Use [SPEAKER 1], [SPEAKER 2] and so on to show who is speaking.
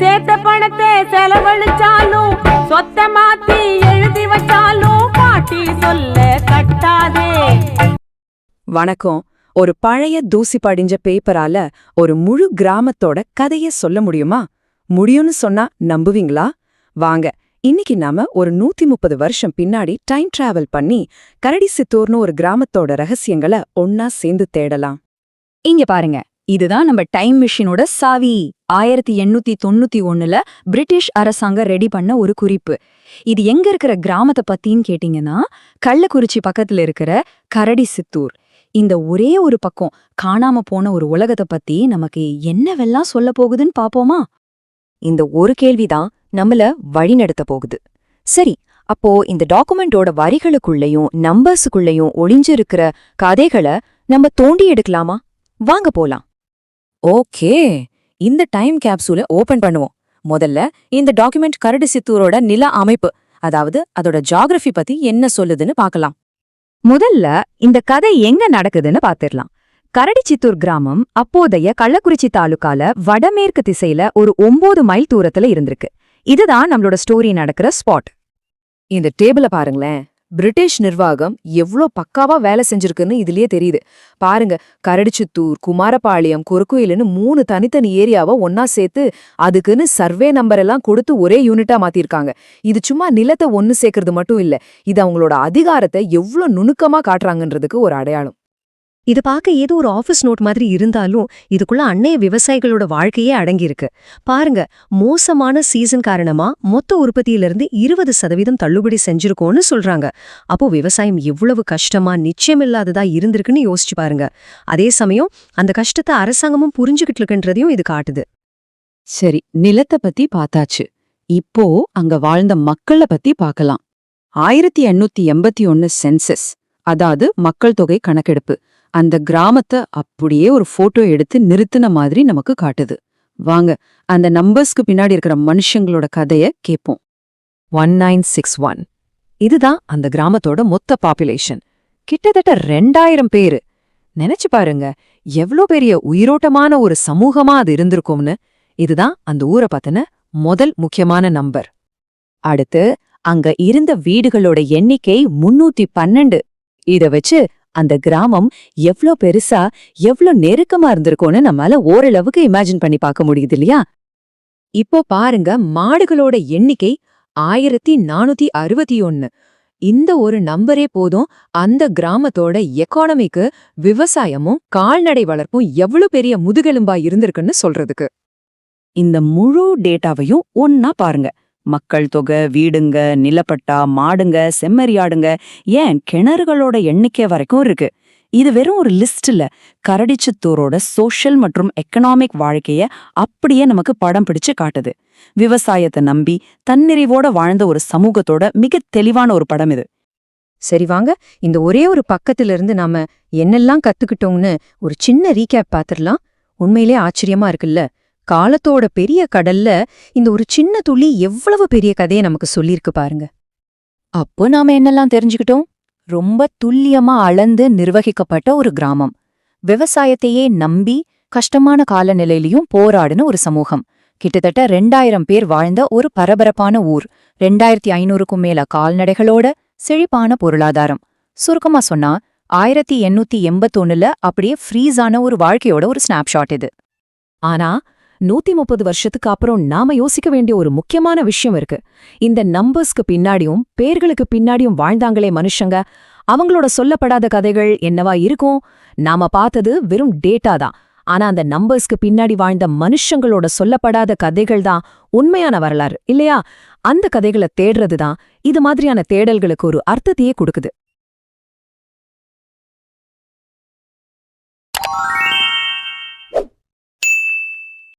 [SPEAKER 1] சேர்த்த பணத்தை செலவழிச்சாலும் சொத்த மாத்தி எழுதி வச்சாலும் பாட்டி சொல்ல கட்டாதே.
[SPEAKER 2] வணக்கம். ஒரு பழைய தூசி படிஞ்ச பேப்பரால ஒரு முழு கிராமத்தோட கதைய சொல்ல முடியுமா? முடியும்னு சொன்னா நம்புவீங்களா? வாங்க இன்னைக்கு நாம ஒரு நூத்தி முப்பது வருஷம் பின்னாடி டைம் டிராவல் பண்ணி கரடி சித்தூர்னு ஒரு கிராமத்தோட ரகசியங்களை ஒன்னா சேர்ந்து தேடலாம்.
[SPEAKER 3] இங்க பாருங்க. இதுதான் நம்ம டைம் மிஷினோட சாவி. ஆயிரத்தி எண்ணூத்தி தொண்ணூத்தி ஒண்ணுல பிரிட்டிஷ் அரசாங்கம் ரெடி பண்ண ஒரு குறிப்பு. இது எங்க இருக்கிற கிராமத்தை பத்தின்னு கேட்டீங்கன்னா கள்ளக்குறிச்சி பக்கத்துல இருக்கிற கரடி சித்தூர். இந்த ஒரே ஒரு பக்கம் காணாம போன ஒரு உலகத்தை பத்தி நமக்கு என்னவெல்லாம் சொல்ல போகுதுன்னு பாப்போமா?
[SPEAKER 4] இந்த ஒரு கேள்விதான் நம்மள வழிநடத்த போகுது. சரி அப்போ இந்த டாக்குமெண்டோட வரிகளுக்குள்ளயும் நம்பர்ஸுக்குள்ளயும் ஒளிஞ்சிருக்கிற கதைகளை நம்ம தோண்டி எடுக்கலாமா? வாங்க போலாம்.
[SPEAKER 2] ஓகே இந்த டைம் கேப்சூலை ஓபன் பண்ணுவோம். முதல்ல இந்த டாக்குமெண்ட் கரடி சித்தூரோட நில அமைப்பு அதாவது அதோட ஜாகிரபி பத்தி என்ன சொல்லுதுன்னு பார்க்கலாம்.
[SPEAKER 3] முதல்ல இந்த கதை எங்க நடக்குதுன்னு பாத்திரலாம் கரடிச்சித்தூர் கிராமம் அப்போதைய கள்ளக்குறிச்சி தாலுக்கால வடமேற்கு திசையில ஒரு ஒன்பது மைல் தூரத்துல இருந்திருக்கு. இதுதான் நம்மளோட ஸ்டோரி நடக்கிற ஸ்பாட்.
[SPEAKER 2] இந்த டேபிள பாருங்களேன். பிரிட்டிஷ் நிர்வாகம் எவ்ளோ பக்காவா வேலை செஞ்சிருக்குன்னு இதுலயே தெரியுது. பாருங்க கரடிச்சித்தூர் குமாரபாளையம் குறுக்குயிலுன்னு மூணு தனித்தனி ஏரியாவை ஒன்னா சேர்த்து அதுக்குன்னு சர்வே நம்பர் எல்லாம் கொடுத்து ஒரே யூனிட்டா மாத்திருக்காங்க. இது சும்மா நிலத்தை ஒன்னு சேர்க்கறது மட்டும் இல்ல இது அவங்களோட அதிகாரத்தை எவ்ளோ நுணுக்கமா காட்டுறாங்கன்றதுக்கு ஒரு அடையாளம்.
[SPEAKER 5] இது பார்க்க ஏதோ ஒரு ஆபீஸ் நோட் மாதிரி இருந்தாலும் இதுக்குள்ள அன்னைய விவசாயிகளோட வாழ்க்கையே அடங்கியிருக்கு. பாருங்க மோசமான சீசன் காரணமா மொத்த உற்பத்தியிலிருந்து இருபது சதவீதம் தள்ளுபடி செஞ்சிருக்கோம்னு சொல்றாங்க. அப்போ விவசாயம் எவ்வளவு கஷ்டமா நிச்சயமில்லாததா இருந்திருக்குன்னு யோசிச்சு பாருங்க. அதே சமயம் அந்த கஷ்டத்தை அரசாங்கமும் புரிஞ்சுகிட்டு இருக்குன்றதையும் இது காட்டுது.
[SPEAKER 2] சரி நிலத்தை பத்தி பார்த்தாச்சு. இப்போ அங்க வாழ்ந்த மக்கள பத்தி பார்க்கலாம். ஆயிரத்தி எண்ணூத்தி எண்பத்தி ஒன்னு சென்சஸ் அதாவது மக்கள் தொகை கணக்கெடுப்பு. அந்த கிராமத்தை அப்படியே ஒரு போட்டோ எடுத்து நிறுத்தின மாதிரி நமக்கு காட்டுது. வாங்க அந்த நம்பர்ஸ்க்கு பின்னாடி இருக்கிற மனுஷங்களோட கதைய கேட்போம். ஒன் நைன் சிக்ஸ் ஒன் இதுதான் அந்த கிராமத்தோட மொத்த பாப்புலேஷன் கிட்டத்தட்ட ரெண்டாயிரம் பேரு. நினைச்சு பாருங்க எவ்ளோ பெரிய உயிரோட்டமான ஒரு சமூகமா அது இருந்திருக்கும்னு. இதுதான் அந்த ஊரை பத்தின முதல் முக்கியமான நம்பர் அடுத்து அங்க இருந்த வீடுகளோட எண்ணிக்கை முன்னூத்தி பன்னெண்டு. இத வச்சு அந்த கிராமம் எவ்ளோ பெருசா எவ்ளோ நெருக்கமா இருந்திருக்கும்னு நம்மால ஓரளவுக்கு இமேஜின் பண்ணி பார்க்க முடியுது இல்லையா? இப்போ பாருங்க மாடுகளோட எண்ணிக்கை ஆயிரத்தி நானூத்தி அறுபத்தி ஒன்னு இந்த ஒரு நம்பரே போதும் அந்த கிராமத்தோட எக்கானமிக்கு விவசாயமும் கால்நடை வளர்ப்பும் எவ்வளவு பெரிய முதுகெலும்பா இருந்திருக்குன்னு சொல்றதுக்கு. இந்த முழு டேட்டாவையும் ஒன்னா பாருங்க. மக்கள் தொகை வீடுங்க நிலப்பட்டா மாடுங்க செம்மறியாடுங்க ஏன் கிணறுகளோட எண்ணிக்கை வரைக்கும் இருக்கு? இது வெறும் ஒரு லிஸ்ட்ல இல்ல. கரடிச்சித்தூரோட சோஷியல் மற்றும் எக்கனாமிக் வாழ்க்கைய அப்படியே நமக்கு படம் பிடிச்சு காட்டுது. விவசாயத்தை நம்பி தன்னிறைவோட வாழ்ந்த ஒரு சமூகத்தோட மிக தெளிவான ஒரு படம் இது.
[SPEAKER 5] சரி வாங்க இந்த ஒரே ஒரு பக்கத்துல இருந்து நாம என்னெல்லாம் கத்துக்கிட்டோம்னு ஒரு சின்ன ரீகேப் பாத்திரலாம் உண்மையிலே ஆச்சரியமா இருக்குல்ல? காலத்தோட பெரிய கடல்ல இந்த ஒரு சின்ன துளி எவ்வளவு பெரிய கதையை நமக்கு சொல்லியிருக்கு பாருங்க.
[SPEAKER 4] அப்போ நாம என்னெல்லாம் தெரிஞ்சுக்கிட்டோம்? ரொம்ப துல்லியமா அளந்து நிர்வகிக்கப்பட்ட ஒரு கிராமம். விவசாயத்தையே நம்பி கஷ்டமான காலநிலையிலயும் போராடின ஒரு சமூகம். கிட்டத்தட்ட ரெண்டாயிரம் பேர் வாழ்ந்த ஒரு பரபரப்பான ஊர். ரெண்டாயிரத்தி ஐநூறுக்கும் மேல கால்நடைகளோட செழிப்பான பொருளாதாரம். சுருக்கமா சொன்னா ஆயிரத்தி எண்ணூத்தி எண்பத்தொன்னுல அப்படியே ஃப்ரீஸான ஒரு வாழ்க்கையோட ஒரு ஸ்னாப்ஷாட் இது.
[SPEAKER 2] ஆனா நூத்தி முப்பது வருஷத்துக்கு அப்புறம் நாம யோசிக்க வேண்டிய ஒரு முக்கியமான விஷயம் இருக்கு. இந்த நம்பர்ஸ்க்கு பின்னாடியும் பேர்களுக்கு பின்னாடியும் வாழ்ந்தாங்களே மனுஷங்க. அவங்களோட சொல்லப்படாத கதைகள் என்னவா இருக்கும்? நாம பார்த்தது வெறும் டேட்டா தான். ஆனா அந்த நம்பர்ஸ்க்கு பின்னாடி வாழ்ந்த மனுஷங்களோட சொல்லப்படாத கதைகள் தான் உண்மையான வரலாறு இல்லையா? அந்த கதைகளை தேடுறது தான் இது மாதிரியான தேடல்களுக்கு ஒரு அர்த்தத்தையே கொடுக்குது.